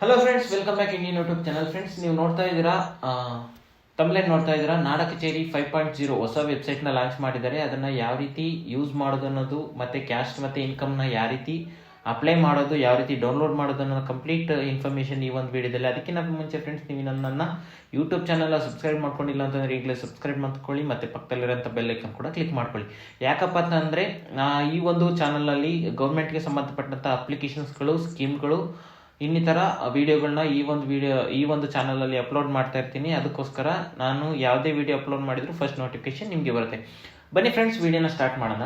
Hello friends welcome back Indian YouTube channel friends ನೀವು ನೋಡ್ತಾ ಇದ್ದೀರಾ ತಮ್ಲೇನ್ ನೋಡ್ತಾ ಇದ್ದೀರಾ? ನಾಡ ಕಚೇರಿ ಫೈವ್ ಪಾಯಿಂಟ್ ಜೀರೋ ಹೊಸ ವೆಬ್ಸೈಟ್ನ ಲಾಂಚ್ ಮಾಡಿದ್ದಾರೆ. ಅದನ್ನು ಯಾವ ರೀತಿ ಯೂಸ್ ಮಾಡೋದು ಅನ್ನೋದು, ಮತ್ತು ಕ್ಯಾಸ್ಟ್ ಮತ್ತು ಇನ್ಕಮ್ನ ಯಾವ ರೀತಿ ಅಪ್ಲೈ ಮಾಡೋದು, ಯಾವ ರೀತಿ ಡೌನ್ಲೋಡ್ ಮಾಡೋದು ಅನ್ನೋ ಕಂಪ್ಲೀಟ್ ಇನ್ಫಾರ್ಮೇಷನ್ ಈ ಒಂದು ವೀಡಿಯೋದಲ್ಲಿ ಅದಕ್ಕಿಂತ ಮುಂಚೆ ಫ್ರೆಂಡ್ಸ್ ನೀವು ನನ್ನನ್ನು ಯೂಟ್ಯೂಬ್ ಚಾನಲ್ ಸಬ್ಸ್ಕ್ರೈಬ್ ಮಾಡ್ಕೊಂಡಿಲ್ಲ ಅಂತಂದರೆ ಈಗಲೇ ಸಬ್ಸ್ಕ್ರೈಬ್ ಮಾಡ್ಕೊಳ್ಳಿ, ಮತ್ತು ಪಕ್ಕದಲ್ಲಿರೋಂಥ ಬೆಲ್ ಐಕನ್ ಕೂಡ ಕ್ಲಿಕ್ ಮಾಡ್ಕೊಳ್ಳಿ. ಯಾಕಪ್ಪ ಅಂತಂದರೆ ಈ ಒಂದು ಚಾನಲಲ್ಲಿ ಗೌರ್ಮೆಂಟ್ಗೆ ಸಂಬಂಧಪಟ್ಟಂಥ ಅಪ್ಲಿಕೇಶನ್ಸ್ಗಳು ಸ್ಕೀಮ್ಗಳು ಇನ್ನಿತರ ವಿಡಿಯೋಗಳನ್ನ ಈ ಒಂದು ವಿಡಿಯೋ, ಈ ಒಂದು ಚಾನಲಲ್ಲಿ ಅಪ್ಲೋಡ್ ಮಾಡ್ತಾ ಇರ್ತೀನಿ. ಅದಕ್ಕೋಸ್ಕರ ನಾನು ಯಾವುದೇ ವಿಡಿಯೋ ಅಪ್ಲೋಡ್ ಮಾಡಿದರೂ ಫಸ್ಟ್ ನೋಟಿಫಿಕೇಶನ್ ನಿಮಗೆ ಬರುತ್ತೆ. ಬನ್ನಿ ಫ್ರೆಂಡ್ಸ್ ವಿಡಿಯೋನ ಸ್ಟಾರ್ಟ್ ಮಾಡೋಣ.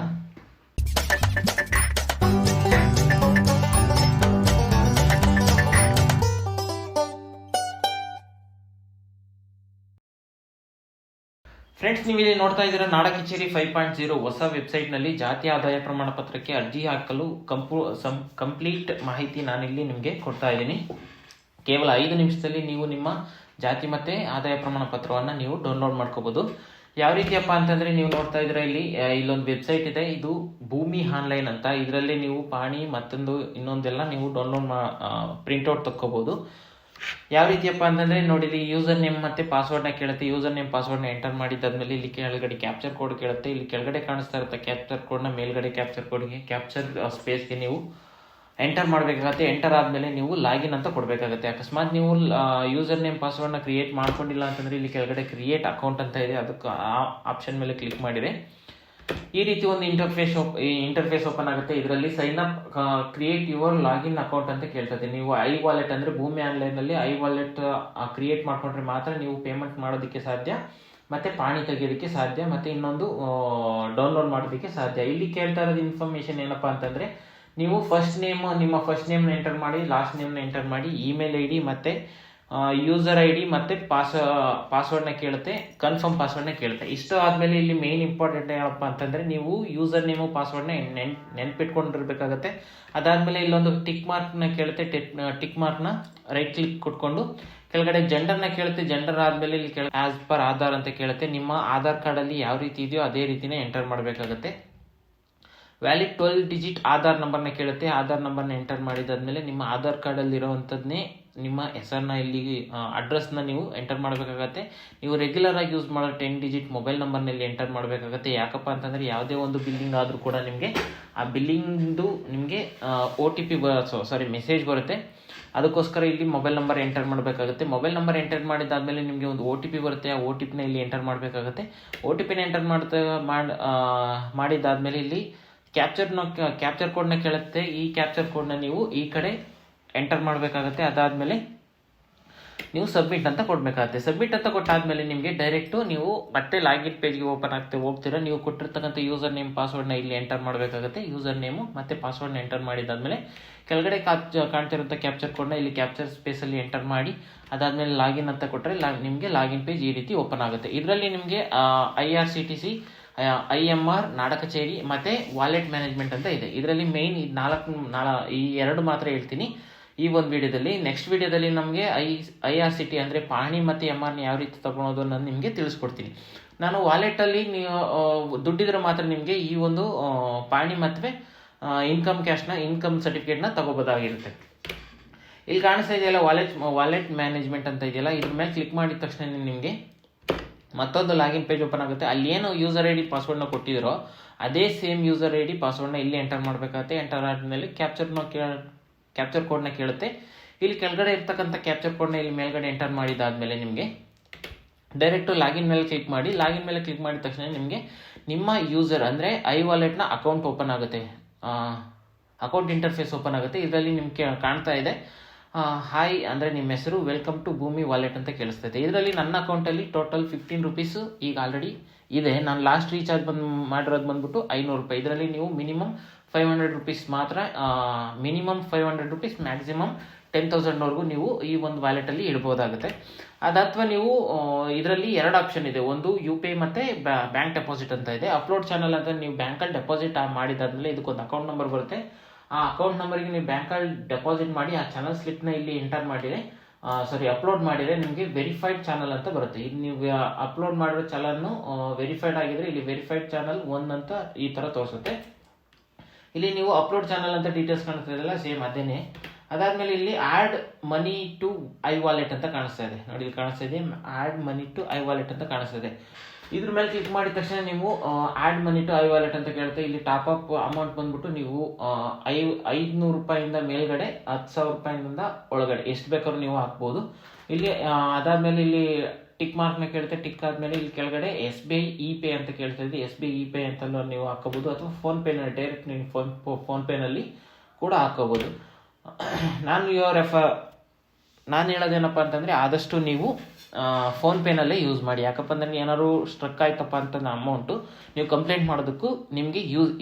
ಫ್ರೆಂಡ್ಸ್ ನೀವು ಇಲ್ಲಿ ನೋಡ್ತಾ ಇದ್ದೀರಾ ನಾಡ ಕಚೇರಿ ಫೈವ್ ಪಾಯಿಂಟ್ ಜೀರೋ ಹೊಸ ವೆಬ್ಸೈಟ್ನಲ್ಲಿ ಜಾತಿ ಆದಾಯ ಪ್ರಮಾಣ ಪತ್ರಕ್ಕೆ ಅರ್ಜಿ ಹಾಕಲು ಕಂಪೂ, ಸಂ ಕಂಪ್ಲೀಟ್ ಮಾಹಿತಿ ನಾನಿಲ್ಲಿ ನಿಮಗೆ ಕೊಡ್ತಾ ಇದ್ದೀನಿ. ಕೇವಲ ಐದು ನಿಮಿಷದಲ್ಲಿ ನೀವು ನಿಮ್ಮ ಜಾತಿ ಮತ್ತು ಆದಾಯ ಪ್ರಮಾಣ ಪತ್ರವನ್ನು ನೀವು ಡೌನ್ಲೋಡ್ ಮಾಡ್ಕೋಬೋದು. ಯಾವ ರೀತಿಯಪ್ಪ ಅಂತಂದರೆ ನೀವು ನೋಡ್ತಾ ಇದ್ದೀರಾ ಇಲ್ಲಿ ಇಲ್ಲೊಂದು ವೆಬ್ಸೈಟ್ ಇದೆ, ಇದು ಭೂಮಿ ಆನ್ಲೈನ್ ಅಂತ. ಇದರಲ್ಲಿ ನೀವು ಪಾಣಿ ಮತ್ತೊಂದು ಇನ್ನೊಂದೆಲ್ಲ ನೀವು ಡೌನ್ಲೋಡ್ ಮಾ ಪ್ರಿಂಟ್ಔಟ್ ತಕ್ಕೋಬೋದು. ಯಾವ ರೀತಿಯಪ್ಪ ಅಂತಂದ್ರೆ ನೋಡಿ, ಇಲ್ಲಿ ಯೂಸರ್ ನೇಮ್ ಮತ್ತೆ ಪಾಸ್ವರ್ಡ್ನ ಕೇಳುತ್ತೆ. ಯೂಸರ್ ನೇಮ್ ಪಾಸ್ವರ್ಡ್ನ ಎಂಟರ್ ಮಾಡಿದ್ದಾದ್ಮೇಲೆ ಇಲ್ಲಿ ಕೆಳಗಡೆ ಕ್ಯಾಪ್ಚರ್ ಕೋಡ್ ಕೇಳುತ್ತೆ. ಇಲ್ಲಿ ಕೆಳಗಡೆ ಕಾಣಿಸ್ತಾ ಇರುತ್ತೆ ಕ್ಯಾಪ್ಚರ್ ಕೋಡ್ನ ಮೇಲ್ಗಡೆ ಕ್ಯಾಪ್ಚರ್ ಕೋಡ್ಗೆ ಕ್ಯಾಪ್ಚರ್ ಸ್ಪೇಸ್ಗೆ ನೀವು ಎಂಟರ್ ಮಾಡಬೇಕಾಗತ್ತೆ. ಎಂಟರ್ ಆದಮೇಲೆ ನೀವು ಲಾಗಿನ್ ಅಂತ ಕೊಡಬೇಕಾಗತ್ತೆ. ಅಕಸ್ಮಾತ್ ನೀವು ಯೂಸರ್ ನೇಮ್ ಪಾಸ್ವರ್ಡ್ನ ಕ್ರಿಯೇಟ್ ಮಾಡ್ಕೊಂಡಿಲ್ಲ ಅಂತಂದ್ರೆ ಇಲ್ಲಿ ಕೆಳಗಡೆ ಕ್ರಿಯೇಟ್ ಅಕೌಂಟ್ ಅಂತ ಇದೆ. ಅದಕ್ಕೆ ಆ ಆಪ್ಷನ್ ಮೇಲೆ ಕ್ಲಿಕ್ ಮಾಡಿದರೆ ಈ ರೀತಿ ಒಂದು ಇಂಟರ್ಫೇಸ್ ಇಂಟರ್ಫೇಸ್ ಓಪನ್ ಆಗುತ್ತೆ. ಇದರಲ್ಲಿ sign up create your login account ಅಂತ ಕೇಳ್ತದೆ ನೀವು ಐ ವಾಲೆಟ್ ಅಂದ್ರೆ ಭೂಮಿ ಆನ್ಲೈನ್ ಅಲ್ಲಿ ಐ ವಾಲೆಟ್ ಕ್ರಿಯೇಟ್ ಮಾಡ್ಕೊಂಡ್ರೆ ಮಾತ್ರ ನೀವು ಪೇಮೆಂಟ್ ಮಾಡೋದಕ್ಕೆ ಸಾಧ್ಯ. ಮತ್ತೆ ಪಾಣಿ ತೆಗೆಯೋದಕ್ಕೆ ಸಾಧ್ಯ. ಮತ್ತೆ ಇನ್ನೊಂದು ಡೌನ್ಲೋಡ್ ಮಾಡೋದಕ್ಕೆ ಸಾಧ್ಯ. ಇಲ್ಲಿ ಕೇಳ್ತಾ ಇರೋದು ಇನ್ಫಾರ್ಮೇಶನ್ ಏನಪ್ಪಾ ಅಂತಂದ್ರೆ, ನೀವು ಫಸ್ಟ್ ನೇಮ್ ನಿಮ್ಮ ಫಸ್ಟ್ ನೇಮ್ನ ಎಂಟರ್ ಮಾಡಿ ಲಾಸ್ಟ್ ನೇಮ್ನ ಎಂಟರ್ ಮಾಡಿ ಇಮೇಲ್ ಐ ಡಿ ಮತ್ತೆ ಯೂಸರ್ ಐ ಡಿ ಮತ್ತೆ ಪಾಸ್ ಪಾಸ್ವರ್ಡ್ನ ಕೇಳುತ್ತೆ ಕನ್ಫರ್ಮ್ ಪಾಸ್ವರ್ಡ್ನ ಕೇಳುತ್ತೆ. ಇಷ್ಟು ಆದಮೇಲೆ ಇಲ್ಲಿ ಮೇನ್ ಇಂಪಾರ್ಟೆಂಟ್ ಏನಪ್ಪ ಅಂತಂದರೆ ನೀವು ಯೂಸರ್ ನೇಮು ಪಾಸ್ವರ್ಡ್ನ ನೆನ್ ನೆನ್ಪಿಟ್ಕೊಂಡಿರ್ಬೇಕಾಗತ್ತೆ. ಅದಾದಮೇಲೆ ಇಲ್ಲೊಂದು ಟಿಕ್ ಮಾರ್ಕ್ನ ಕೇಳುತ್ತೆ ಟಿಕ್ ಮಾರ್ಕ್ನ ರೈಟ್ ಕ್ಲಿಕ್ ಕೊಟ್ಕೊಂಡು. ಕೆಳಗಡೆ ಜೆಂಡರ್ನ ಕೇಳುತ್ತೆ ಜೆಂಡರ್ ಆದಮೇಲೆ ಇಲ್ಲಿ ಕೇಳ ಆಸ್ ಪರ್ ಆಧಾರ್ ಅಂತ ಕೇಳುತ್ತೆ. ನಿಮ್ಮ ಆಧಾರ್ ಕಾರ್ಡಲ್ಲಿ ಯಾವ ರೀತಿ ಇದೆಯೋ ಅದೇ ರೀತಿನೇ ಎಂಟರ್ ಮಾಡಬೇಕಾಗತ್ತೆ. ವ್ಯಾಲಿಡ್ ಟ್ವೆಲ್ ಡಿಜಿಟ್ ಆಧಾರ್ ನಂಬರ್ನ ಕೇಳುತ್ತೆ. ಆಧಾರ್ ನಂಬರ್ನ ಎಂಟರ್ ಮಾಡಿದಾದ್ಮೇಲೆ ನಿಮ್ಮ ಆಧಾರ್ ಕಾರ್ಡಲ್ಲಿರೋವಂಥದ್ದನ್ನೇ ನಿಮ್ಮ ಹೆಸರನ್ನ ಇಲ್ಲಿ ಅಡ್ರೆಸ್ನ ನೀವು ಎಂಟರ್ ಮಾಡಬೇಕಾಗತ್ತೆ. ನೀವು ರೆಗ್ಯುಲರ್ ಆಗಿ ಯೂಸ್ ಮಾಡೋ ಟೆನ್ ಡಿಜಿಟ್ ಮೊಬೈಲ್ ನಂಬರ್ನಲ್ಲಿ ಎಂಟರ್ ಮಾಡಬೇಕಾಗತ್ತೆ. ಯಾಕಪ್ಪ ಅಂತಂದರೆ ಯಾವುದೇ ಒಂದು ಬಿಲ್ಲಿಂಗ್ ಆದರೂ ಕೂಡ ನಿಮಗೆ, ಆ ಬಿಲ್ಲಿಂಗ್ದು ನಿಮಗೆ O T P sorry message ಬರುತ್ತೆ. ಅದಕ್ಕೋಸ್ಕರ ಇಲ್ಲಿ ಮೊಬೈಲ್ ನಂಬರ್ ಎಂಟರ್ ಮಾಡಬೇಕಾಗುತ್ತೆ. ಮೊಬೈಲ್ ನಂಬರ್ ಎಂಟರ್ ಮಾಡಿದಾದ್ಮೇಲೆ ನಿಮಗೆ ಒಂದು ಒ ಟಿ ಪಿ ಬರುತ್ತೆ. ಆ ಒ ಟಿ ಪಿನ ಇಲ್ಲಿ ಎಂಟರ್ ಮಾಡಬೇಕಾಗುತ್ತೆ. ಒ ಟಿ ಪಿನ ಎಂಟರ್ ಮಾಡ್ತಾ, ಮಾಡಿ ಮಾಡಿದಾದ್ಮೇಲೆ ಇಲ್ಲಿ ಕ್ಯಾಪ್ಚರ್ನ ಕ್ಯಾಪ್ಚರ್ ಕೋಡ್ನ ಕೇಳುತ್ತೆ. ಈ ಕ್ಯಾಪ್ಚರ್ ಕೋಡ್ನ ನೀವು ಈ ಕಡೆ ಎಂಟರ್ ಮಾಡಬೇಕಾಗತ್ತೆ. ಅದಾದಮೇಲೆ ನೀವು ಸಬ್ಮಿಟ್ ಅಂತ ಕೊಡಬೇಕಾಗತ್ತೆ. ಸಬ್ಮಿಟ್ ಅಂತ ಕೊಟ್ಟಾದ್ಮೇಲೆ ನಿಮಗೆ ಡೈರೆಕ್ಟು ನೀವು ಮತ್ತೆ ಲಾಗಿನ್ ಪೇಜ್ಗೆ ಓಪನ್ ಆಗ್ತಾ ಹೋಗ್ತೀರಾ. ನೀವು ಕೊಟ್ಟಿರ್ತಕ್ಕಂಥ ಯೂಸರ್ ನೇಮ್ ಪಾಸ್ವರ್ಡ್ನ ಇಲ್ಲಿ ಎಂಟರ್ ಮಾಡಬೇಕಾಗುತ್ತೆ. ಯೂಸರ್ ನೇಮು ಮತ್ತು ಪಾಸ್ವರ್ಡ್ನ ಎಂಟರ್ ಮಾಡಿದಾದಮೇಲೆ ಕೆಳಗಡೆ ಕಾಚ್ ಕಾಣ್ತಿರೋಂಥ ಕ್ಯಾಪ್ಚರ್ ಕೋಡ್ನ ಇಲ್ಲಿ ಕ್ಯಾಪ್ಚರ್ ಸ್ಪೇಸಲ್ಲಿ ಎಂಟರ್ ಮಾಡಿ, ಅದಾದಮೇಲೆ ಲಾಗಿನ್ ಅಂತ ಕೊಟ್ಟರೆ ಲಾ ನಿಮಗೆ ಲಾಗಿನ್ ಪೇಜ್ ಈ ರೀತಿ ಓಪನ್ ಆಗುತ್ತೆ. ಇದರಲ್ಲಿ ನಿಮಗೆ I R C T C I M R Nada Kacheri ಮತ್ತು ವಾಲೆಟ್ ಮ್ಯಾನೇಜ್ಮೆಂಟ್ ಅಂತ ಇದೆ. ಇದರಲ್ಲಿ ಮೇಯ್ನ್ ಈ ನಾಲ್ಕು, ನಾಳ ಈ ಎರಡು ಮಾತ್ರ ಹೇಳ್ತೀನಿ. ಈ ಒಂದು ವಿಡಿಯೋದಲ್ಲಿ ನೆಕ್ಸ್ಟ್ ವಿಡಿಯೋದಲ್ಲಿ ನಮಗೆ I I R C T ಅಂದರೆ ಪಾಣಿ ಮತ್ತು ಎಂ ಆರ್ನ ಯಾವ ರೀತಿ ತಗೊಳೋದು ನಾನು ನಿಮಗೆ ತಿಳಿಸ್ಕೊಡ್ತೀನಿ. ನಾನು ವಾಲೆಟಲ್ಲಿ ನೀವು ದುಡ್ಡಿದ್ರೆ ಮಾತ್ರ ನಿಮಗೆ ಈ ಒಂದು ಪಾಣಿ ಮತ್ತು ಇನ್ಕಮ್ ಕ್ಯಾಶ್ನ ಇನ್ಕಮ್ ಸರ್ಟಿಫಿಕೇಟ್ನ ತಗೋಬೋದಾಗಿರುತ್ತೆ. ಇಲ್ಲಿ ಕಾಣಿಸ್ತಾ ಇದೆಯಲ್ಲ ವಾಲೆಟ್ ವಾಲೆಟ್ ಮ್ಯಾನೇಜ್ಮೆಂಟ್ ಅಂತ ಇದೆಯಲ್ಲ, ಇದ್ರ ಮೇಲೆ ಕ್ಲಿಕ್ ಮಾಡಿದ ತಕ್ಷಣ ನಿಮಗೆ ಮತ್ತೊಂದು ಲಾಗಿನ್ ಪೇಜ್ ಓಪನ್ ಆಗುತ್ತೆ. ಅಲ್ಲಿ ಏನು ಯೂಸರ್ ಐ ಡಿ ಪಾಸ್ವರ್ಡ್ನ ಕೊಟ್ಟಿದ್ರೋ, ಅದೇ ಸೇಮ್ ಯೂಸರ್ ಐ ಡಿ ಪಾಸ್ವರ್ಡ್ನ ಇಲ್ಲಿ ಎಂಟರ್ ಮಾಡಬೇಕಾಗುತ್ತೆ. ಎಂಟರ್ ಆದಮೇಲೆ ಕ್ಯಾಪ್ಚರ್ನ ಕೇಳ ಕ್ಯಾಪ್ಚರ್ ಕೋಡ್ನ ಕೇಳುತ್ತೆ. ಇಲ್ಲಿ ಕೆಳಗಡೆ ಇರ್ತಕ್ಕಂಥ ಕ್ಯಾಪ್ಚರ್ ಕೋಡ್ನ ಇಲ್ಲಿ ಮೇಲ್ಗಡೆ ಎಂಟರ್ ಮಾಡಿದಾದ್ಮೇಲೆ ನಿಮಗೆ ಡೈರೆಕ್ಟು ಲಾಗಿನ್ ಮೇಲೆ ಕ್ಲಿಕ್ ಮಾಡಿ ಲಾಗಿನ್ ಮೇಲೆ ಕ್ಲಿಕ್ ಮಾಡಿದ ತಕ್ಷಣ ನಿಮಗೆ ನಿಮ್ಮ ಯೂಸರ್ ಅಂದರೆ ಐ ವಾಲೆಟ್ನ ಅಕೌಂಟ್ ಓಪನ್ ಆಗುತ್ತೆ. ಅಕೌಂಟ್ ಇಂಟರ್ಫೇಸ್ ಓಪನ್ ಆಗುತ್ತೆ. ಇದರಲ್ಲಿ ನಿಮ್ಗೆ ಕಾಣ್ತಾ ಇದೆ. ಹಾಯ್ ಅಂದರೆ ನಿಮ್ಮ ಹೆಸರು ವೆಲ್ಕಮ್ ಟು ಭೂಮಿ ವಾಲೆಟ್ ಅಂತ ಕೇಳಿಸ್ತೈತೆ. ಇದರಲ್ಲಿ ನನ್ನ ಅಕೌಂಟಲ್ಲಿ ಟೋಟಲ್ ಫಿಫ್ಟೀನ್ ರುಪೀಸು ಈಗ ಆಲ್ರೆಡಿ ಇದೆ. ನಾನು ಲಾಸ್ಟ್ ರೀಚಾರ್ಜ್ ಬಂದು, ಮಾಡಿರೋದು ಬಂದ್ಬಿಟ್ಟು ಐನೂರು ರೂಪಾಯಿ. ಇದರಲ್ಲಿ ನೀವು ಮಿನಿಮಮ್ ಫೈವ್ ಹಂಡ್ರೆಡ್ ರುಪೀಸ್ ಮಾತ್ರ minimum five hundred rupees maximum ten ತೌಸಂಡ್ವರೆಗೂ ನೀವು ಈ ಒಂದು ವ್ಯಾಲೆಟಲ್ಲಿ ಇಡ್ಬೋದಾಗುತ್ತೆ ಅದಾತ್ವ ನೀವು ಇದರಲ್ಲಿ ಎರಡು ಆಪ್ಷನ್ ಇದೆ. ಒಂದು ಯು ಪಿ ಐ ಮತ್ತು ಬ್ಯಾಂಕ್ ಡೆಪಾಸಿಟ್ ಅಂತ ಇದೆ. ಅಪ್ಲೋಡ್ ಚಾನಲ್ ಅಂತ ನೀವು ಬ್ಯಾಂಕಲ್ಲಿ ಡೆಪಾಸಿಟ್ ಮಾಡಿದಾದಮೇಲೆ ಇದಕ್ಕೊಂದು ಅಕೌಂಟ್ ನಂಬರ್ ಬರುತ್ತೆ. ಆ ಅಕೌಂಟ್ ನಂಬರಿಗೆ ನೀವು ಬ್ಯಾಂಕಲ್ಲಿ ಡೆಪಾಸಿಟ್ ಮಾಡಿ ಆ ಚಾನಲ್ ಸ್ಲಿಪ್ನ ಇಲ್ಲಿ ಎಂಟರ್ ಮಾಡಿದರೆ ಸಾರಿ ಅಪ್ಲೋಡ್ ಮಾಡಿದರೆ ನಿಮಗೆ ವೆರಿಫೈಡ್ ಚಾನಲ್ ಅಂತ ಬರುತ್ತೆ. ಈಗ ನೀವು ಅಪ್ಲೋಡ್ ಮಾಡಿರೋ ಚಾನಲ್ನು ವೆರಿಫೈಡ್ ಆಗಿದ್ರೆ ಇಲ್ಲಿ ವೆರಿಫೈಡ್ ಚಾನಲ್ ಒನ್ ಅಂತ ಈ ಥರ ತೋರಿಸುತ್ತೆ. ಇಲ್ಲಿ ನೀವು ಅಪ್ಲೋಡ್ ಚಾನಲ್ ಅಂತ ಡೀಟೇಲ್ಸ್ ಕಾಣಿಸ್ತಾ ಇದೆಯಲ್ಲ ಸೇಮ್ ಅದೇನೆ. ಅದಾದ್ಮೇಲೆ ಇಲ್ಲಿ add money to I wallet ಅಂತ ಕಾಣಿಸ್ತಾ ಇದೆ. ನೋಡಿ, ಇಲ್ಲಿ ಕಾಣಿಸ್ತಾ ಇದೆ add money to I wallet ಅಂತ ಕಾಣಿಸ್ತಾ ಇದೆ. ಇದ್ರ ಮೇಲೆ ಕ್ಲಿಕ್ ಮಾಡಿದ ತಕ್ಷಣ ನೀವು add money to I wallet ಅಂತ ಕೇಳ್ತಾ ಇಲ್ಲಿ ಟಾಪ್ ಅಪ್ ಅಮೌಂಟ್ ಬಂದ್ಬಿಟ್ಟು ನೀವು ಐ, ಐದುನೂರು ರೂಪಾಯಿಂದ ಮೇಲ್ಗಡೆ, ಹತ್ತು ಸಾವಿರ ರೂಪಾಯಿಂದ ಒಳಗಡೆ. ಎಷ್ಟು ಬೇಕಾದ್ರೂ ನೀವು ಹಾಕ್ಬೋದು. ಇಲ್ಲಿ ಅದಾದ್ಮೇಲೆ ಇಲ್ಲಿ ಟಿಕ್ ಮಾರ್ಕ್ನ ಕೇಳುತ್ತೆ ಟಿಕ್ ಆದ್ಮೇಲೆ ಇಲ್ಲಿ ಕೆಳಗಡೆ S B I e pay ಅಂತ ಕೇಳ್ತಾ ಇದೆ S B I e pay ಅಂತಲೂ ನೀವು ಹಾಕೋಬಹುದು. ಅಥವಾ ಫೋನ್ ಪೇನಲ್ಲಿ ಡೈರೆಕ್ಟ್ ನೀವು ಫೋನ್ ಫೋನ್ ಪೇನಲ್ಲಿ ಕೂಡ ಹಾಕೋಬಹುದು. ನಾನು ಯುವರ್ ರೆಫ ನಾನು ಹೇಳೋದೇನಪ್ಪ ಅಂತಂದರೆ ಆದಷ್ಟು ನೀವು ಫೋನ್ ಪೇನಲ್ಲೇ ಯೂಸ್ ಮಾಡಿ. ಯಾಕಪ್ಪ ಅಂದರೆ ಏನಾದ್ರು ಸ್ಟ್ರಕ್ ಆಯ್ತಪ್ಪ ಅಂತ ಅಮೌಂಟು, ನೀವು ಕಂಪ್ಲೇಂಟ್ ಮಾಡೋದಕ್ಕೂ ನಿಮಗೆ ಯೂಸ್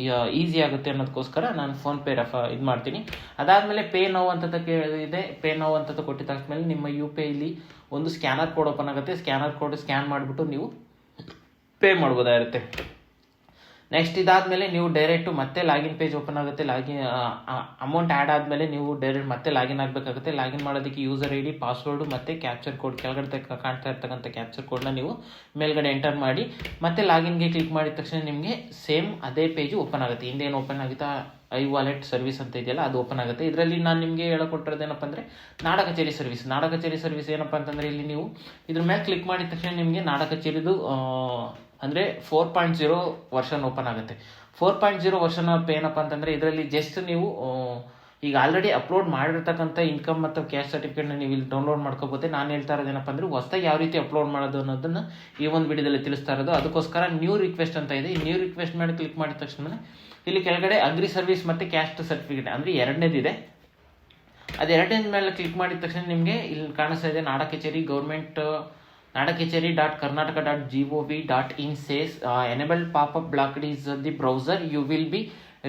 ಈಸಿ ಆಗುತ್ತೆ ಅನ್ನೋದಕ್ಕೋಸ್ಕರ ನಾನು ಫೋನ್ ಪೇ ರೆಫ, ಇದು ಮಾಡ್ತೀನಿ. ಅದಾದಮೇಲೆ ಪೇ ನೋವು ಅಂತ ಕೇಳಿದೆ. ಪೇ ನೋವು ಅಂತ ಕೊಟ್ಟಿದ ತಕ್ಷಣ ನಿಮ್ಮ ಯು ಪಿ ಐಲಿ ಒಂದು ಸ್ಕ್ಯಾನರ್ ಕೋಡ್ ಓಪನ್ ಆಗುತ್ತೆ. ಸ್ಕ್ಯಾನರ್ ಕೋಡ್ ಸ್ಕ್ಯಾನ್ ಮಾಡಿಬಿಟ್ಟು ನೀವು ಪೇ ಮಾಡ್ಬೋದಾಗಿರುತ್ತೆ ನೆಕ್ಸ್ಟ್ ಇದಾದಮೇಲೆ ನೀವು ಡೈರೆಕ್ಟು ಮತ್ತೆ ಲಾಗಿನ್ ಪೇಜ್ ಓಪನ್ ಆಗುತ್ತೆ. ಲಾಗಿನ್ ಅಮೌಂಟ್ ಆ್ಯಡ್ ಆದಮೇಲೆ ನೀವು ಡೈರೆಕ್ಟ್ ಮತ್ತೆ ಲಾಗಿನ್ ಆಗಬೇಕಾಗುತ್ತೆ. ಲಾಗಿನ್ ಮಾಡೋದಕ್ಕೆ ಯೂಸರ್ ಐ ಡಿ ಪಾಸ್ವರ್ಡು ಮತ್ತು ಕ್ಯಾಪ್ಚರ್ ಕೋಡ್ ಕೆಳಗಡೆ ಕಾಣ್ತಾ ಇರ್ತಕ್ಕಂಥ ಕ್ಯಾಪ್ಚರ್ ಕೋಡ್ನ ನೀವು ಮೇಲ್ಗಡೆ ಎಂಟರ್ ಮಾಡಿ ಮತ್ತೆ ಲಾಗಿನ್ಗೆ ಕ್ಲಿಕ್ ಮಾಡಿದ ತಕ್ಷಣ ನಿಮಗೆ ಸೇಮ್ ಅದೇ ಪೇಜು ಓಪನ್ ಆಗುತ್ತೆ. ಹಿಂದೇನು ಓಪನ್ ಆಗುತ್ತಾ? ಐ ವಾಲೆಟ್ ಸರ್ವಿಸ್ ಅಂತ ಇದೆಯಲ್ಲ, ಅದು ಓಪನ್ ಆಗುತ್ತೆ. ಇದರಲ್ಲಿ ನಾನು ನಿಮಗೆ ಹೇಳಿಕೊಟ್ಟಿರೋದು ಏನಪ್ಪ ಅಂದರೆ ನಾಡ ಕಚೇರಿ ಸರ್ವಿಸ್. ನಾಡ ಕಚೇರಿ ಸರ್ವಿಸ್ ಏನಪ್ಪ ಅಂತಂದರೆ ಇಲ್ಲಿ ನೀವು ಇದ್ರ ಮೇಲೆ ಕ್ಲಿಕ್ ಮಾಡಿದ ತಕ್ಷಣ ನಿಮಗೆ ನಾಡ ಕಚೇರಿದು ಅಂದರೆ four point zero version open ಆಗುತ್ತೆ. ಫೋರ್ ಪಾಯಿಂಟ್ ಜೀರೋ ವರ್ಷನ್ ಏನಪ್ಪ ಅಂತಂದರೆ ಇದರಲ್ಲಿ ಜಸ್ಟ್ ನೀವು ಈಗ ಆಲ್ರೆಡಿ ಅಪ್ಲೋಡ್ ಮಾಡಿರ್ತಕ್ಕಂಥ ಇನ್ಕಮ್ ಮತ್ತು ಕ್ಯಾಶ್ ಸರ್ಟಿಫಿಕೇಟ್ನ ನೀವು ಇಲ್ಲಿ ಡೌನ್ಲೋಡ್ ಮಾಡ್ಕೋಬೋದು. ನಾನು ಹೇಳ್ತಾ ಇರೋದು ಏನಪ್ಪ ಅಂದರೆ ಹೊಸದಾಗಿ ಯಾವ ರೀತಿ ಅಪ್ಲೋಡ್ ಮಾಡೋದು ಅನ್ನೋದನ್ನು ಈ ಒಂದು ವಿಡಿಯೋದಲ್ಲಿ ತಿಳಿಸ್ತಾ ಇರೋದು. ಅದಕ್ಕೋಸ್ಕರ ನ್ಯೂ ರಿಕ್ವೆಸ್ಟ್ ಅಂತ ಇದೆ. ಈ ನ್ಯೂ ರಿಕ್ವೆಸ್ಟ್ ಮೇಲೆ ಕ್ಲಿಕ್ ಮಾಡಿದ ತಕ್ಷಣ ಇಲ್ಲಿ ಕೆಳಗಡೆ ಅಗ್ರಿ ಸರ್ವಿಸ್ ಮತ್ತು ಕ್ಯಾಸ್ಟ್ ಸರ್ಟಿಫಿಕೇಟ್ ಅಂದರೆ ಎರಡನೇದಿದೆ. ಅದು ಎರಡನೇದ ಮೇಲೆ ಕ್ಲಿಕ್ ಮಾಡಿದ ತಕ್ಷಣ ನಿಮಗೆ ಇಲ್ಲಿ ಕಾಣಿಸ್ತಾ ಇದೆ ನಾಡ Kacheri government Nada Kacheri dot Karnataka dot G O V dot in says enable pop up blocked is the browser you will be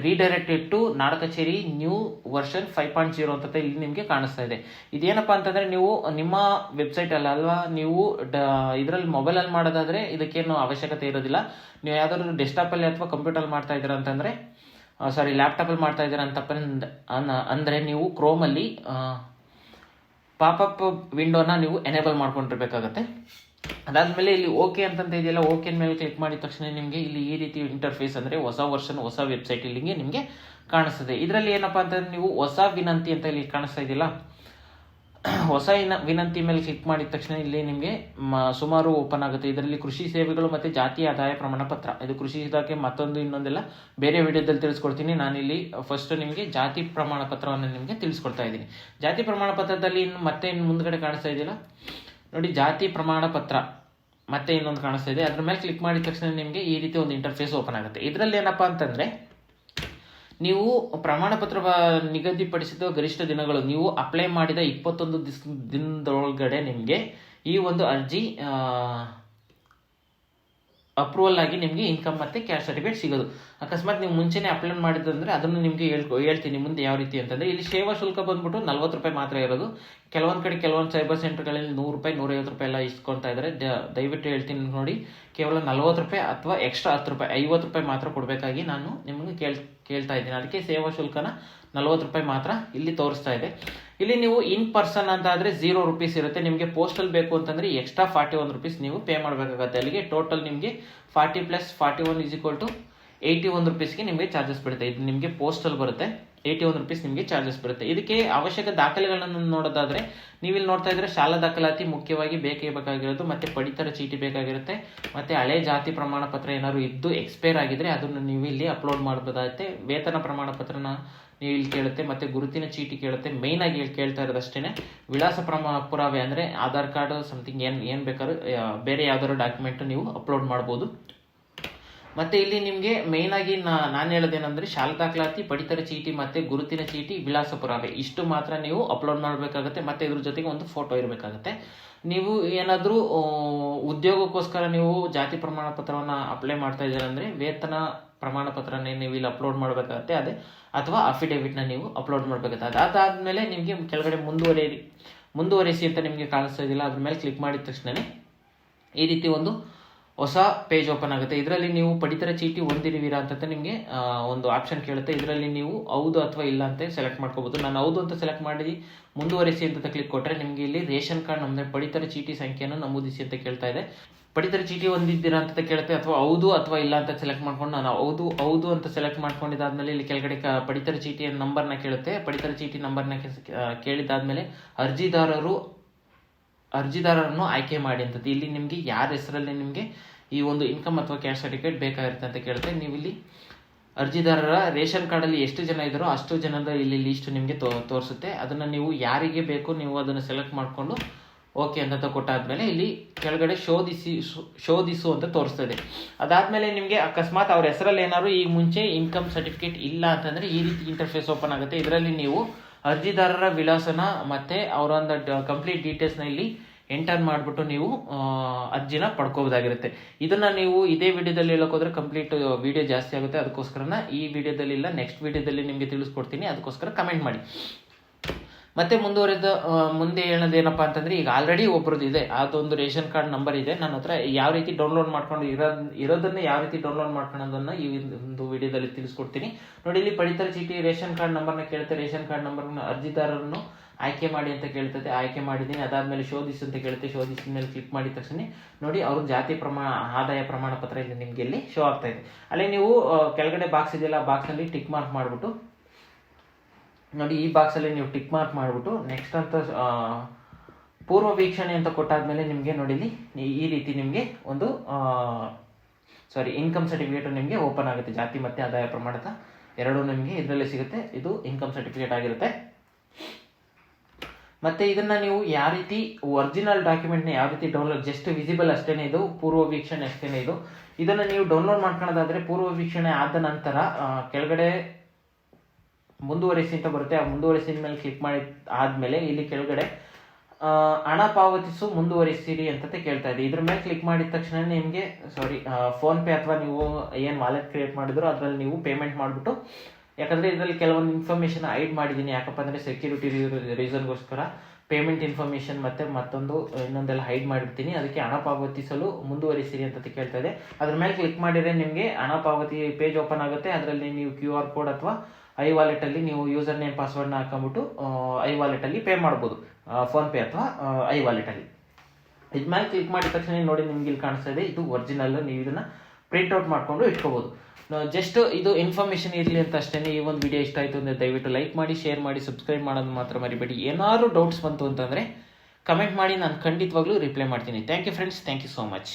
redirected to Nada Kacheri new version five point zero ಅಂತ ಇಲ್ಲಿ ನಿಮಗೆ ಕಾಣಿಸ್ತಾ ಇದೆ. ಇದೇನಪ್ಪ ಅಂತಂದರೆ ನೀವು ನಿಮ್ಮ ವೆಬ್ಸೈಟಲ್ಲಿ ಅಲ್ವಾ, ನೀವು ಡ, ಇದರಲ್ಲಿ ಮೊಬೈಲಲ್ಲಿ ಮಾಡೋದಾದರೆ ಇದಕ್ಕೇನು ಅವಶ್ಯಕತೆ ಇರೋದಿಲ್ಲ. ನೀವು ಯಾವ್ದಾದ್ರು ಡೆಸ್ಕ್ಟಾಪಲ್ಲಿ ಅಥವಾ ಕಂಪ್ಯೂಟರ್ ಮಾಡ್ತಾ ಇದ್ದೀರಾ ಅಂತಂದರೆ ಸಾರಿ ಲ್ಯಾಪ್ಟಾಪಲ್ಲಿ ಮಾಡ್ತಾ ಇದ್ದೀರಾ ಅಂತಪ್ಪ ಅನ್ನ ಅಂದರೆ ನೀವು ಕ್ರೋಮಲ್ಲಿ ಪಾಪಪ್ ವಿಂಡೋನ ನೀವು ಎನೇಬಲ್ ಮಾಡ್ಕೊಂಡಿರ್ಬೇಕಾಗತ್ತೆ. ಅದಾದಮೇಲೆ ಇಲ್ಲಿ ಓಕೆ ಅಂತಂತ ಇದೆಯಲ್ಲ ಓಕೆ ಮೇಲೆ ಕ್ಲಿಕ್ ಮಾಡಿದ ತಕ್ಷಣ ನಿಮಗೆ ಇಲ್ಲಿ ಈ ರೀತಿ ಇಂಟರ್ಫೇಸ್ ಅಂದರೆ ಹೊಸ ವರ್ಷನ್ ಹೊಸ ವೆಬ್ಸೈಟ್ ಇಲ್ಲಿಗೆ ನಿಮಗೆ ಕಾಣಿಸ್ತದೆ. ಇದರಲ್ಲಿ ಏನಪ್ಪಾ ಅಂತಂದ್ರೆ ನೀವು ಹೊಸ ವಿನಂತಿ ಅಂತ ಇಲ್ಲಿ ಕಾಣಿಸ್ತಾ ಇದೆಯಲ್ಲ ಹೊಸ ಇನ, ವಿನಂತಿ ಮೇಲೆ ಕ್ಲಿಕ್ ಮಾಡಿದ ತಕ್ಷಣ ಇಲ್ಲಿ ನಿಮಗೆ ಸುಮಾರು ಓಪನ್ ಆಗುತ್ತೆ. ಇದರಲ್ಲಿ ಕೃಷಿ ಸೇವೆಗಳು ಮತ್ತು ಜಾತಿ ಆದಾಯ ಪ್ರಮಾಣ ಪತ್ರ. ಇದು ಕೃಷಿ ಇಲಾಖೆ ಮತ್ತೊಂದು ಇನ್ನೊಂದೆಲ್ಲ ಬೇರೆ ವಿಡಿಯೋದಲ್ಲಿ ತಿಳಿಸ್ಕೊಡ್ತೀನಿ. ನಾನಿಲ್ಲಿ ಫಸ್ಟ್ ನಿಮಗೆ ಜಾತಿ ಪ್ರಮಾಣ ಪತ್ರವನ್ನು ನಿಮಗೆ ತಿಳಿಸ್ಕೊಡ್ತಾ ಇದ್ದೀನಿ. ಜಾತಿ ಪ್ರಮಾಣ ಪತ್ರದಲ್ಲಿ ಇನ್ನು ಮತ್ತೆ ಇನ್ನು ಮುಂದ್ಗಡೆ ಕಾಣಿಸ್ತಾ ಇದೆಯಲ್ಲ? ನೋಡಿ, ಜಾತಿ ಪ್ರಮಾಣ ಪತ್ರ ಮತ್ತೆ ಇನ್ನೊಂದು ಕಾಣಿಸ್ತಾ ಇದೆ. ಅದ್ರ ಮೇಲೆ ಕ್ಲಿಕ್ ಮಾಡಿದ ತಕ್ಷಣ ನಿಮಗೆ ಈ ರೀತಿ ಒಂದು ಇಂಟರ್ಫೇಸ್ ಓಪನ್ ಆಗುತ್ತೆ. ಇದರಲ್ಲಿ ಏನಪ್ಪಾ ಅಂತಂದ್ರೆ ನೀವು ಪ್ರಮಾಣ ಪತ್ರ ನಿಗದಿಪಡಿಸಿದ ಗರಿಷ್ಠ ದಿನಗಳು, ನೀವು ಅಪ್ಲೈ ಮಾಡಿದ ಇಪ್ಪತ್ತೊಂದು ದಿಸ್, ದಿನದೊಳಗಡೆ ನಿಮಗೆ ಈ ಒಂದು ಅರ್ಜಿ ಅಪ್ರೂವಲ್ ಆಗಿ ನಿಮಗೆ ಇನ್ಕಮ್ ಮತ್ತು ಕ್ಯಾಶ್ ಸರ್ಟಿಫಿಕೇಟ್ ಸಿಗೋದು. ಅಕಸ್ಮಾತ್ ನೀವು ಮುಂಚೆನೇ ಅಪ್ಲೈ ಮಾಡಿದ್ರೆ ಅದನ್ನು ನಿಮಗೆ ಹೇಳ್ಕೊ, ಹೇಳ್ತೀನಿ ಮುಂದೆ ಯಾವ ರೀತಿ ಅಂತಂದ್ರೆ ಇಲ್ಲಿ ಸೇವಾ ಶುಲ್ಕ ಬಂದ್ಬಿಟ್ಟು ನಲ್ವತ್ತು ರೂಪಾಯಿ ಮಾತ್ರ ಇರೋದು. ಕೆಲವೊಂದು ಕಡೆ ಕೆಲವೊಂದು ಸೈಬರ್ ಸೆಂಟರ್ಗಳಲ್ಲಿ ನೂರು ರೂಪಾಯಿ ನೂರೈವತ್ತು ರೂಪಾಯಿ ಎಲ್ಲ ಇಸ್ಕೊತಾ ಇದ್ದಾರೆ ದಯವಿಟ್ಟು ಹೇಳ್ತೀನಿ ನೋಡಿ, ಕೇವಲ ನಲ್ವತ್ತು ರೂಪಾಯಿ ಅಥವಾ ಎಕ್ಸ್ಟ್ರಾ ಹತ್ತು ರೂಪಾಯಿ, ಐವತ್ತು ರೂಪಾಯಿ ಮಾತ್ರ ಕೊಡಬೇಕಾಗಿ ನಾನು ನಿಮಗೆ ಕೇಳ್, ಕೇಳ್ತಾ ಇದ್ದೀನಿ. ಅದಕ್ಕೆ ಸೇವಾ ಶುಲ್ಕನ ನಲ್ವತ್ತು ರೂಪಾಯಿ ಮಾತ್ರ ಇಲ್ಲಿ ತೋರಿಸ್ತಾ ಇದೆ. ಇಲ್ಲಿ ನೀವು ಇನ್ ಪರ್ಸನ್ ಅಂತ ಆದರೆ ಝೀರೋ ರುಪೀಸ್ ಇರುತ್ತೆ. ನಿಮಗೆ ಪೋಸ್ಟಲ್ ಬೇಕು ಅಂತಂದರೆ ಎಕ್ಸ್ಟ್ರಾ ಫಾರ್ಟಿ ಒನ್ ರುಪೀಸ್ ನೀವು ಪೇ ಮಾಡಬೇಕಾಗತ್ತೆ. ಅಲ್ಲಿಗೆ ಟೋಟಲ್ ನಿಮಗೆ forty plus forty one is equal to eighty one ರುಪೀಸ್ಗೆ ನಿಮಗೆ ಚಾರ್ಜಸ್ ಬರುತ್ತೆ ಇದು ನಿಮಗೆ ಪೋಸ್ಟಲ್ ಬರುತ್ತೆ. ಏಯ್ಟಿ ಒನ್ ರುಪೀಸ್ ನಿಮಗೆ ಚಾರ್ಜಸ್ ಬರುತ್ತೆ ಇದಕ್ಕೆ ಅವಶ್ಯಕ ದಾಖಲೆಗಳನ್ನು ನೋಡೋದಾದರೆ ನೀವು ಇಲ್ಲಿ ನೋಡ್ತಾ ಇದ್ರೆ ಶಾಲಾ ದಾಖಲಾತಿ ಮುಖ್ಯವಾಗಿ ಬೇಕೇ ಬೇಕಾಗಿರೋದು, ಮತ್ತೆ ಪಡಿತರ ಚೀಟಿ ಬೇಕಾಗಿರುತ್ತೆ, ಮತ್ತೆ ಹಳೆ ಜಾತಿ ಪ್ರಮಾಣ ಪತ್ರ ಏನಾದ್ರು ಇದ್ದು ಎಕ್ಸ್ಪೈರ್ ಆಗಿದ್ರೆ ಅದನ್ನು ನೀವು ಇಲ್ಲಿ ಅಪ್ಲೋಡ್ ಮಾಡಬಹುದಾಗುತ್ತೆ ವೇತನ ಪ್ರಮಾಣ ಪತ್ರನ ನೀವು ಇಲ್ಲಿ ಕೇಳುತ್ತೆ, ಮತ್ತೆ ಗುರುತಿನ ಚೀಟಿ ಕೇಳುತ್ತೆ. ಮೇಯ್ನ್ ಆಗಿ ಇಲ್ಲಿ ಕೇಳ್ತಾ ಇರೋದಷ್ಟೇ ವಿಳಾಸ ಪ್ರಮಾಣ ಪುರಾವೆ ಅಂದರೆ ಆಧಾರ್ ಕಾರ್ಡ್ ಸಮಥಿಂಗ್ ಏನು ಏನು ಬೇಕಾದ್ರೂ ಬೇರೆ ಯಾವ್ದಾದ್ರು ಡಾಕ್ಯುಮೆಂಟ್ ನೀವು ಅಪ್ಲೋಡ್ ಮಾಡ್ಬೋದು. ಮತ್ತೆ ಇಲ್ಲಿ ನಿಮಗೆ ಆಗಿ ನಾನು ಹೇಳೋದೇನಂದ್ರೆ ಶಾಲಾ ದಾಖಲಾತಿ ಪಡಿತರ ಚೀಟಿ ಮತ್ತೆ ಗುರುತಿನ ಚೀಟಿ, ವಿಳಾಸ ಪುರಾವೆ. ಇಷ್ಟು ಮಾತ್ರ ನೀವು ಅಪ್ಲೋಡ್ ಮಾಡಬೇಕಾಗುತ್ತೆ, ಮತ್ತೆ ಇದ್ರ ಜೊತೆಗೆ ಒಂದು ಫೋಟೋ ಇರಬೇಕಾಗುತ್ತೆ. ನೀವು ಏನಾದರೂ ಉದ್ಯೋಗಕ್ಕೋಸ್ಕರ ನೀವು ಜಾತಿ ಪ್ರಮಾಣ ಪತ್ರವನ್ನು ಅಪ್ಲೈ ಮಾಡ್ತಾ ಇದ್ದೀರ ಅಂದ್ರೆ ವೇತನ ಪ್ರಮಾಣ ಪತ್ರನೇ ನೀವು ಇಲ್ಲಿ ಅಪ್ಲೋಡ್ ಮಾಡಬೇಕಾಗತ್ತೆ, ಅದೇ, ಅಥವಾ ಅಫಿಡೇವಿಟ್ನ ನೀವು ಅಪ್ಲೋಡ್ ಮಾಡಬೇಕಾಗುತ್ತೆ. ಅದಾದಮೇಲೆ ನಿಮಗೆ ಕೆಳಗಡೆ ಮುಂದುವರಿ ಮುಂದುವರೆಸಿ ಅಂತ ನಿಮಗೆ ಕಾಣಿಸ್ತಾ ಇದಿಲ್ಲ ಅದ್ರ ಮೇಲೆ ಕ್ಲಿಕ್ ಮಾಡಿದ ತಕ್ಷಣವೇ ಈ ರೀತಿ ಒಂದು ಹೊಸ ಪೇಜ್ ಓಪನ್ ಆಗುತ್ತೆ. ಇದರಲ್ಲಿ ನೀವು ಪಡಿತರ ಚೀಟಿ ಹೊಂದಿರುವಿರಾ ಅಂತ ನಿಮಗೆ ಒಂದು ಆಪ್ಷನ್ ಕೇಳುತ್ತೆ. ಇದರಲ್ಲಿ ನೀವು ಹೌದು ಅಥವಾ ಇಲ್ಲ ಅಂತ ಸೆಲೆಕ್ಟ್ ಮಾಡ್ಕೋಬಹುದು ನಾನು ಹೌದು ಅಂತ ಸೆಲೆಕ್ಟ್ ಮಾಡಿ ಮುಂದುವರಿಸಿ ಅಂತ ಕ್ಲಿಕ್ ಕೊಟ್ಟರೆ ನಿಮಗೆ ಇಲ್ಲಿ ರೇಷನ್ ಕಾರ್ಡ್ ನಮ್ಮದೇ ಪಡಿತರ ಚೀಟಿ ಸಂಖ್ಯೆಯನ್ನು ನಮೂದಿಸಿ ಅಂತ ಕೇಳ್ತಾ ಇದೆ. ಪಡಿತರ ಚೀಟಿ ಹೊಂದಿದ್ದೀರಾ ಅಂತ ಕೇಳುತ್ತೆ ಅಥವಾ ಹೌದು ಅಥವಾ ಇಲ್ಲ ಅಂತ ಸೆಲೆಕ್ಟ್ ಮಾಡ್ಕೊಂಡು ನಾನು ಹೌದು ಹೌದು ಅಂತ ಸೆಲೆಕ್ಟ್ ಮಾಡ್ಕೊಂಡಿದ್ದಾದ್ಮೇಲೆ ಇಲ್ಲಿ ಕೆಳಗಡೆ ಕ, ಪಡಿತರ ಚೀಟಿಯ ನಂಬರ್ನ ಕೇಳುತ್ತೆ. ಪಡಿತರ ಚೀಟಿ ನಂಬರ್ನ ಕೇಳಿದಾದ್ಮೇಲೆ ಅರ್ಜಿದಾರರು ಅರ್ಜಿದಾರರನ್ನು ಆಯ್ಕೆ ಮಾಡಿ ಅಂತದ್ದು. ಇಲ್ಲಿ ನಿಮಗೆ ಯಾರ ಹೆಸರಲ್ಲಿ ನಿಮಗೆ ಈ ಒಂದು ಇನ್ಕಮ್ ಅಥವಾ ಕ್ಯಾಶ್ ಸರ್ಟಿಫಿಕೇಟ್ ಬೇಕಾಗಿರುತ್ತೆ ಅಂತ ಕೇಳುತ್ತೆ ನೀವು ಇಲ್ಲಿ ಅರ್ಜಿದಾರರ ರೇಷನ್ ಕಾರ್ಡಲ್ಲಿ ಎಷ್ಟು ಜನ ಇದ್ದಾರೋ ಅಷ್ಟು ಜನದ ಇಲ್ಲಿ ಲಿಸ್ಟ್ ನಿಮಗೆ ತೋರಿಸುತ್ತೆ. ಅದನ್ನು ನೀವು ಯಾರಿಗೆ ಬೇಕು ನೀವು ಅದನ್ನು ಸೆಲೆಕ್ಟ್ ಮಾಡಿಕೊಂಡು ಓಕೆ ಅಂತ ಕೊಟ್ಟಾದ್ಮೇಲೆ ಇಲ್ಲಿ ಕೆಳಗಡೆ ಶೋಧಿಸಿ ಶೋಧಿಸು ಅಂತ ತೋರಿಸ್ತದೆ ಇದೆ. ಅದಾದಮೇಲೆ ನಿಮಗೆ ಅಕಸ್ಮಾತ್ ಅವ್ರ ಹೆಸರಲ್ಲಿ ಏನಾದ್ರು ಈ ಮುಂಚೆ ಇನ್ಕಮ್ ಸರ್ಟಿಫಿಕೇಟ್ ಇಲ್ಲ ಅಂತಂದರೆ ಈ ರೀತಿ ಇಂಟರ್ಫೇಸ್ ಓಪನ್ ಆಗುತ್ತೆ. ಇದರಲ್ಲಿ ನೀವು ಅರ್ಜಿದಾರರ ವಿಳಾಸನ ಮತ್ತು ಅವರ ಒಂದು ಕಂಪ್ಲೀಟ್ ಡೀಟೇಲ್ಸ್ನ ಇಲ್ಲಿ ಎಂಟರ್ ಮಾಡಿಬಿಟ್ಟು ನೀವು ಅರ್ಜಿನ ಪಡ್ಕೋಬೋದಾಗಿರುತ್ತೆ. ಇದನ್ನ ನೀವು ಇದೇ ವಿಡಿಯೋದಲ್ಲಿ ಹೇಳೋಕೋದ್ರೆ ಕಂಪ್ಲೀಟ್ ವಿಡಿಯೋ ಜಾಸ್ತಿ ಆಗುತ್ತೆ. ಅದಕ್ಕೋಸ್ಕರನ ಈ ವಿಡಿಯೋದಲ್ಲಿ ಇಲ್ಲ ನೆಕ್ಸ್ಟ್ ವಿಡಿಯೋದಲ್ಲಿ ನಿಮಗೆ ತಿಳಿಸ್ಕೊಡ್ತೀನಿ. ಅದಕ್ಕೋಸ್ಕರ ಕಮೆಂಟ್ ಮಾಡಿ. ಮತ್ತೆ ಮುಂದುವರೆದ ಮುಂದೆ ಮುಂದೆ ಹೇಳೋದೇನಪ್ಪ ಅಂತಂದ್ರೆ, ಈಗ ಆಲ್ರೆಡಿ ಒಬ್ರದ್ದು ಇದೆ. ಅದೊಂದು ರೇಷನ್ ಕಾರ್ಡ್ ನಂಬರ್ ಇದೆ. ನನ್ನ ಹತ್ರ ಯಾವ ರೀತಿ ಡೌನ್ಲೋಡ್ ಮಾಡ್ಕೊಂಡು ಇರೋದ್, ಇರೋದನ್ನ ಯಾವ ರೀತಿ ಡೌನ್ಲೋಡ್ ಮಾಡ್ಕೊಳ್ಳೋದನ್ನ ಈ ಒಂದು ವಿಡಿಯೋದಲ್ಲಿ ತಿಳಿಸ್ಕೊಡ್ತೀನಿ. ನೋಡಿ, ಇಲ್ಲಿ ಪಡಿತರ ಚೀಟಿ ರೇಷನ್ ಕಾರ್ಡ್ ನಂಬರ್ನ ಕೇಳುತ್ತೆ. ರೇಷನ್ ಕಾರ್ಡ್ ನಂಬರ್ನ ಅರ್ಜಿದಾರರನ್ನು ಆಯ್ಕೆ ಮಾಡಿ ಅಂತ ಕೇಳ್ತದೆ. ಆಯ್ಕೆ ಮಾಡಿದ್ದೀನಿ. ಅದಾದ್ಮೇಲೆ ಶೋಧಿಸು ಅಂತ ಕೇಳುತ್ತೆ. ಶೋಧಿಸಿದ ಮೇಲೆ ಕ್ಲಿಕ್ ಮಾಡಿದ ತಕ್ಷಣ ನೋಡಿ, ಅವ್ರ ಜಾತಿ ಪ್ರಮಾಣ, ಆದಾಯ ಪ್ರಮಾಣ ಪತ್ರ ಇಲ್ಲಿ ನಿಮಗೆ ಇಲ್ಲಿ ಶೋ ಆಗ್ತಾ ಇದೆ. ಅಲ್ಲಿ ನೀವು ಕೆಳಗಡೆ ಬಾಕ್ಸ್ ಇದೆಯಲ್ಲ ಬಾಕ್ಸ್ ಅಲ್ಲಿ ಟಿಕ್ ಮಾರ್ಕ್ ಮಾಡ್ಬಿಟ್ಟು ನೋಡಿ, ಈ ಬಾಕ್ಸಲ್ಲಿ ನೀವು ಟಿಕ್ ಮಾರ್ಕ್ ಮಾಡಿಬಿಟ್ಟು ನೆಕ್ಸ್ಟ್ ಅಂತ ಪೂರ್ವ ವೀಕ್ಷಣೆ ಅಂತ ಕೊಟ್ಟಾದ್ಮೇಲೆ ನಿಮಗೆ ನೋಡಿ ಇಲ್ಲಿ, ಈ- ರೀತಿ ನಿಮಗೆ ಒಂದು ಸಾರಿ ಇನ್ಕಮ್ ಸರ್ಟಿಫಿಕೇಟ್ ನಿಮಗೆ ಓಪನ್ ಆಗುತ್ತೆ. ಜಾತಿ ಮತ್ತೆ ಆದಾಯ ಪ್ರಮಾಣದ ಎರಡೂ ನಿಮಗೆ ಇದರಲ್ಲಿ ಸಿಗುತ್ತೆ. ಇದು ಇನ್ಕಮ್ ಸರ್ಟಿಫಿಕೇಟ್ ಆಗಿರುತ್ತೆ. ಮತ್ತೆ ಇದನ್ನ ನೀವು ಯಾವ ರೀತಿ ಒರಿಜಿನಲ್ ಡಾಕ್ಯುಮೆಂಟ್ನ ಯಾವ ರೀತಿ ಡೌನ್ಲೋಡ್ ಜಸ್ಟ್ ವಿಸಿಬಲ್ ಅಷ್ಟೇನೆ ಇದು, ಪೂರ್ವ ವೀಕ್ಷಣೆ ಅಷ್ಟೇನೆ ಇದು. ಇದನ್ನ ನೀವು ಡೌನ್ಲೋಡ್ ಮಾಡ್ಕೊಳ್ಳೋದಾದ್ರೆ ಪೂರ್ವ ವೀಕ್ಷಣೆ ಆದ ನಂತರ ಕೆಳಗಡೆ ಮುಂದುವರಿಸಿ ಅಂತ ಬರುತ್ತೆ. ಆ ಮುಂದುವರಿಸಿದ ಮೇಲೆ ಕ್ಲಿಕ್ ಮಾಡಿ ಆದ್ಮೇಲೆ ಇಲ್ಲಿ ಕೆಳಗಡೆ ಹಣ ಪಾವತಿಸು, ಮುಂದುವರಿಸಿರಿ ಅಂತ ಕೇಳ್ತಾ ಇದೆ. ಇದ್ರ ಮೇಲೆ ಕ್ಲಿಕ್ ಮಾಡಿದ ತಕ್ಷಣ ನಿಮಗೆ ಸಾರಿ ಫೋನ್ ಪೇ ಅಥವಾ ನೀವು ಏನು ವಾಲೆಟ್ ಕ್ರಿಯೇಟ್ ಮಾಡಿದ್ರು ಅದರಲ್ಲಿ ನೀವು ಪೇಮೆಂಟ್ ಮಾಡಿಬಿಟ್ಟು, ಯಾಕಂದ್ರೆ ಇದರಲ್ಲಿ ಕೆಲವೊಂದು ಇನ್ಫಾರ್ಮೇಷನ್ ಹೈಡ್ ಮಾಡಿದ್ದೀನಿ. ಯಾಕಪ್ಪ ಅಂದರೆ ಸೆಕ್ಯೂರಿಟಿ ರೀಸನ್ಗೋಸ್ಕರ ಪೇಮೆಂಟ್ ಇನ್ಫಾರ್ಮೇಶನ್ ಮತ್ತೆ ಮತ್ತೊಂದು, ಇನ್ನೊಂದೆಲ್ಲ ಹೈಡ್ ಮಾಡಿರ್ತೀನಿ. ಅದಕ್ಕೆ ಹಣ ಪಾವತಿಸಲು ಮುಂದುವರಿಸಿರಿ ಅಂತ ಕೇಳ್ತಾ ಇದೆ. ಅದ್ರ ಮೇಲೆ ಕ್ಲಿಕ್ ಮಾಡಿದ್ರೆ ನಿಮಗೆ ಹಣ ಪಾವತಿ ಪೇಜ್ ಓಪನ್ ಆಗುತ್ತೆ. ಅದರಲ್ಲಿ ನೀವು ಕ್ಯೂ ಆರ್ ಕೋಡ್ ಅಥವಾ ಐ ವಾಲೆಟ್ ಅಲ್ಲಿ ನೀವು ಯೂಸರ್ ನೇಮ್ ಪಾಸ್ವರ್ಡ್ನ ಹಾಕೊಂಡ್ಬಿಟ್ಟು ಐ ವಾಲೆಟ್ ಅಲ್ಲಿ ಪೇ ಮಾಡ್ಬೋದು. ಫೋನ್ ಪೇ ಅಥವಾ ಐ ವಾಲೆಟ್ ಅಲ್ಲಿ. ಇದ್ಮೇಲೆ ಕ್ಲಿಕ್ ಮಾಡಿದ ತಕ್ಷಣ ನೋಡಿ ನಿಮ್ಗೆ ಇಲ್ಲಿ ಕಾಣಿಸ್ತಾ ಇದೆ? ಇದು ಒರಿಜಿನಲ್ ನೀವು ಇದನ್ನ ಪ್ರಿಂಟ್ ಮಾಡಿಕೊಂಡು ಇಟ್ಕೋಬೋದು. ಜಸ್ಟ್ ಇದು ಇನ್ಫಾರ್ಮೇಶನ್ ಇರಲಿ ಅಂತ ಅಷ್ಟೇ ಈ ಒಂದು ವಿಡಿಯೋ ಇಷ್ಟ ಆಯಿತು ಅಂದರೆ ದಯವಿಟ್ಟು ಲೈಕ್ ಮಾಡಿ ಶೇರ್ ಮಾಡಿ ಸಬ್ಸ್ಕ್ರೈಬ್ ಮಾಡೋದು ಮಾತ್ರ ಮರಿಬೇಡಿ. ಏನಾದರೂ ಡೌಟ್ಸ್ ಬಂತು ಅಂತಂದರೆ ಕಮೆಂಟ್ ಮಾಡಿ, ನಾನು ಖಂಡಿತವಾಗ್ಲೂ ರಿಪ್ಲೈ ಮಾಡ್ತೀನಿ. Thank you friends thank you so much